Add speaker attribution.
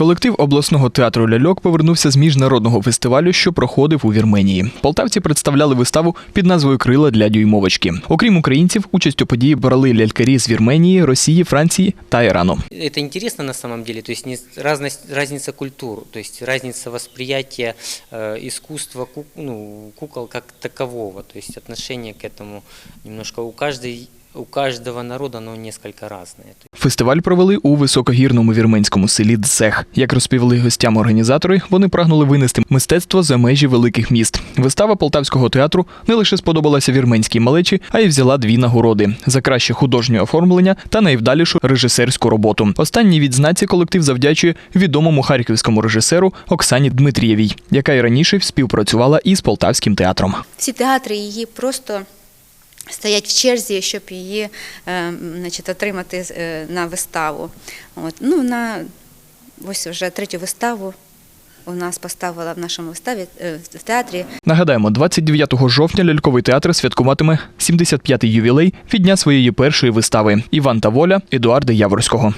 Speaker 1: Колектив обласного театру ляльок повернувся з міжнародного фестивалю, що проходив у Вірменії. Полтавці представляли виставу під назвою Крила для дюймовочки. Окрім українців, участь у події брали лялькарі з Вірменії, Росії, Франції та Ірану.
Speaker 2: Это интересно на самом деле, то есть не, разность, разница культур, то есть разница восприятия э, искусства ку- ну, кукол как такового, то есть отношение к этому немножко у каждой у каждого народа оно несколько разное.
Speaker 1: Фестиваль провели у високогірному вірменському селі Дсех. Як розповіли гостям організатори, вони прагнули винести мистецтво за межі великих міст. Вистава полтавського театру не лише сподобалася вірменській малечі, а й взяла дві нагороди за краще художнє оформлення та найвдалішу режисерську роботу. Останній відзнаці колектив завдячує відомому харківському режисеру Оксані Дмитрієвій, яка й раніше співпрацювала із полтавським театром.
Speaker 3: Всі театри її просто стоять в черзі, щоб її е, значить, отримати е, на виставу. От. Ну, на ось вже третю виставу у нас поставила в нашому виставі е, в театрі
Speaker 1: Нагадаємо, 29 жовтня ляльковий театр святкуватиме 75-й ювілей від дня своєї першої вистави Іван та воля Едуарда Яворського.